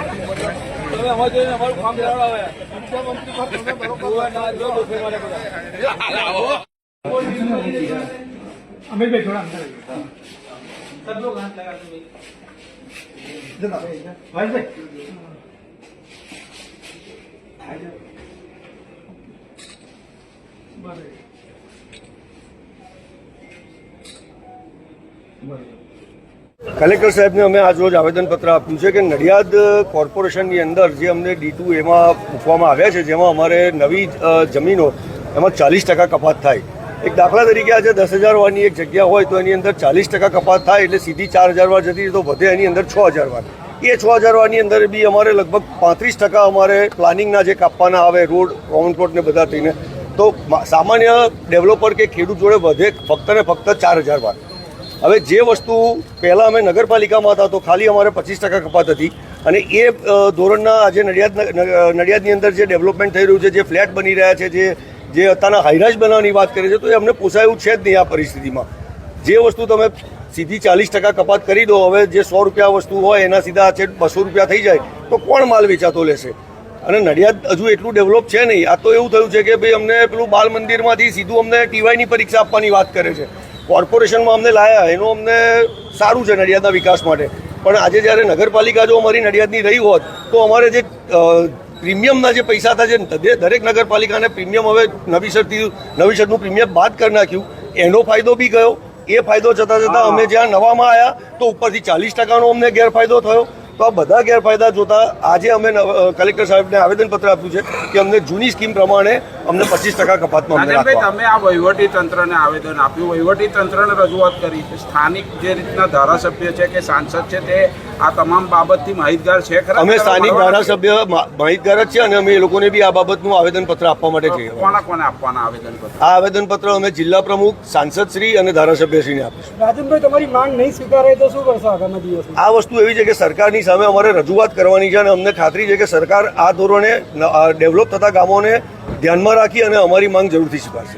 તમે અમારે જોઈને અમારું કામ કરાવડાવે. મુખ્યમંત્રી પર તમે બરોબર હોય ના જો તો ફેરવાને બધા. अमित भाई थोड़ा अंदर आइए सब लोग हाथ लगा दो इधर आओ, इधर। भाई भाई કલેક્ટર સાહેબને અમે આજ રોજ આવેદનપત્ર આપ્યું છે કે નડિયાદ કોર્પોરેશનની અંદર જે અમને ડી ટુ એમાં મૂકવામાં આવ્યા છે, જેમાં અમારે નવી જમીનો એમાં ચાલીસ ટકા કપાત થાય. એક દાખલા તરીકે આજે દસ હજાર વારની એક જગ્યા હોય તો એની અંદર ચાલીસ ટકા કપાત થાય એટલે સીધી ચાર હજાર વાર જતી તો વધે એની અંદર છ હજાર વાર એ છ હજાર વારની અંદર બી અમારે લગભગ પાંત્રીસ ટકા અમારે પ્લાનિંગના જે કાપવાના આવે, રોડ કોમન પ્લોટને બધા થઈને, તો સામાન્ય ડેવલપર કે ખેડૂત જોડે વધે ફક્ત ને ફક્ત ચાર હજાર વાર હવે જે વસ્તુ પહેલાં અમે નગરપાલિકામાં હતા તો ખાલી અમારે પચીસ ટકા કપાત હતી. અને એ ધોરણના આજે નડિયાદ નડિયાદની અંદર જે ડેવલપમેન્ટ થઈ રહ્યું છે, જે ફ્લેટ બની રહ્યા છે, જે જે અત્યારના હાઈરાઇઝ બનાવવાની વાત કરે છે, તો એ અમને પોસાયું છે જ નહીં આ પરિસ્થિતિમાં. જે વસ્તુ તમે સીધી ચાલીસ ટકા કપાત કરી દો, હવે જે સો રૂપિયા વસ્તુ હોય એના સીધા છે બસો રૂપિયા થઈ જાય, તો કોણ માલ વેચાતો લેશે? અને નડિયાદ હજુ એટલું ડેવલપ છે નહીં. આ તો એવું થયું છે કે ભાઈ અમને પેલું બાલ મંદિરમાંથી સીધું અમને ટીવાયની પરીક્ષા આપવાની વાત કરે છે. કોર્પોરેશનમાં અમને લાયા એનું અમને સારું છે નડિયાદના વિકાસ માટે. પણ આજે જ્યારે નગરપાલિકા જો અમારી નડિયાદની રહી હોત તો અમારે જે પ્રીમિયમના જે પૈસા હતા જે દરેક નગરપાલિકાને પ્રીમિયમ હવે નવીસરથી નવીસરનું પ્રીમિયમ બાદ કરી નાખ્યું. એનો ફાયદો બી ગયો. એ ફાયદો જતાં જતાં અમે જ્યાં નવામાં આવ્યા તો ઉપરથી ચાલીસ ટકાનો અમને ગેરફાયદો થયો. તો આ બધા ગેરફાયદા જોતા આજે અમે કલેક્ટર સાહેબને આવેદનપત્ર આપ્યું છે કે અમને જૂની સ્કીમ પ્રમાણે અમને પચીસ ટકા કપાતમાં અમને રાખવા. તમે આ વહીવટી તંત્રને આવેદન આપ્યું. વહીવટી તંત્રને રજૂઆત કરી. સ્થાનિક જે રીતના ધારાસભ્ય છે કે સાંસદ છે તે આ તમામ બાબતથી માહિતગાર છે ખરા? અમે સ્થાનિક ધારાસભ્ય માહિતગાર જ છે અને અમે એ લોકોને બી આ બાબતનું આવેદનપત્ર આપવા માટે જઈએ કોના કોને આપવાના આવેદન પત્ર આ આવેદનપત્ર અમે જિલ્લા પ્રમુખ સાંસદ શ્રી અને ધારાસભ્યશ્રીને આપીશું. રાજનભાઈ તમારી માંગ નહીં સ્વીકારે તો શું કરશો આગામી દિવસ આ વસ્તુ એવી છે કે સરકારની સામે અમારે રજૂઆત કરવાની છે અને અમને ખાતરી છે કે સરકાર આ ધોરણે ડેવલપ થતા ગામોને ધ્યાનમાં રાખી અને અમારી માંગ જરૂરથી સ્વીકારશે.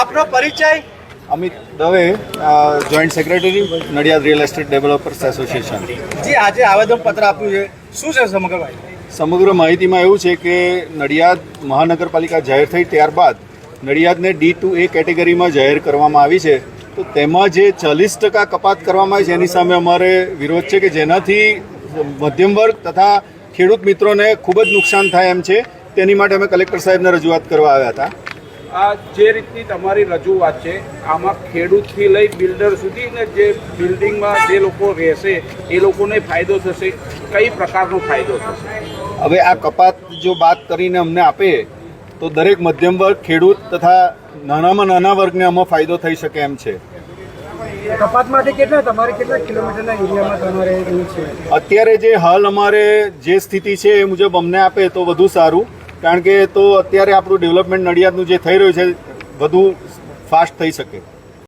આપનો પરિચય? Amit Dave joint secretary Nadiad real estate developers association ji આજે આવેદન પત્ર આપ્યું છે. શું છે સમગ્ર સમગ્ર માહિતીમાં એવું છે કે નડિયાદ મહાનગરપાલિકા જાહેર થઈ ત્યારબાદ નડિયાદને ડી ટુ એ કેટેગરીમાં જાહેર કરવામાં આવી છે. તો તેમાં જે ચાલીસ ટકા કપાત કરવામાં આવી છે એની સામે અમારે વિરોધ છે કે જેનાથી મધ્યમ વર્ગ તથા ખેડૂત મિત્રોને ખૂબ જ નુકસાન થાય એમ છે. તેની માટે અમે કલેક્ટર સાહેબને રજૂઆત કરવા આવ્યા હતા. આ જે રીતની તમારી રજૂઆત છે આમાં ખેડૂતથી લઈ બિલ્ડર સુધી ને જે બિલ્ડિંગમાં જે લોકો રહેશે એ લોકોને ફાયદો થશે? કઈ પ્રકારનો ફાયદો થશે? હવે આ કપાત જો વાત કરીને અમને આપે તો દરેક મધ્યમ વર્ગ ખેડૂત તથા નાનામાં નાના વર્ગને આમાં ફાયદો થઈ શકે એમ છે. અત્યારે જે હાલ અમારે જે સ્થિતિ છે એ મુજબ અમને આપે તો વધુ સારું. કારણ કે તો અત્યારે આપણું ડેવલપમેન્ટ નડિયાદનું જે થઈ રહ્યું છે, વધુ ફાસ્ટ થઈ શકે.